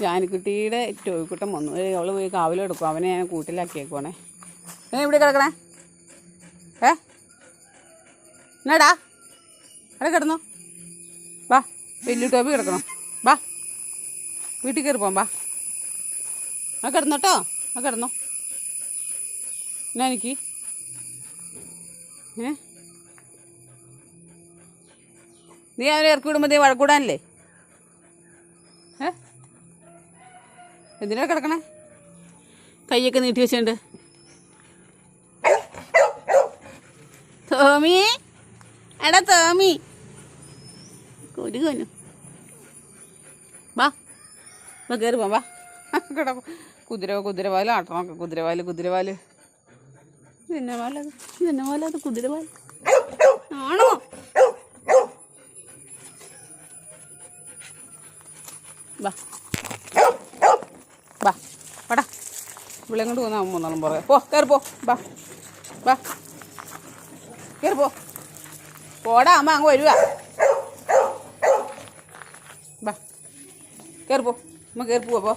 ജാനിക്കുട്ടിയുടെ ടോയ്ക്കുട്ടം വന്നു. അവൾ പോയി കാവിലെടുക്കും അവനെ ഞാൻ കൂട്ടിലാക്കിയേക്കുവാണേ. ഏ ഇവിടെ കിടക്കണേ. ഏ? എന്നാടാ? അവിടെ കിടന്നു. വാ വലിയ ടോപ്പി കിടക്കണം. വാ വീട്ടിൽ കയറി പോകാം വാ. ആ കിടന്നോട്ടോ ആ കിടന്നോ. എന്നാ ഏ? നീ അവനെ ഇറക്കി വിടുമ്പോൾ നീ വഴക്കൂടാനല്ലേ? ഏ? എന്തിനാ കിടക്കണേ? കൈയൊക്കെ നീട്ടി വെച്ചിട്ടുണ്ട് തോമി. എടാ തോമി. കൊരുകനു വാ. വാ കയറി വാ. കിട കുതിര കുതിരവാൽ ആട്ടണമൊക്കെ കുതിരവാൽ കുതിരവാൽ. വാലത് കുതിരവാൽ. ആണോ? വാ. വാ പടാ ഇവിടെ കൊണ്ട് പോകുന്ന മൂന്നാളും പറയാം പോ കയറി പോ. ബാ ബാ കയറി പോ. പോടാ അമ്മ അങ്ങ് വരുവാ. ബാ കയറി പോ. അമ്മ കയറി പോവാ പോ.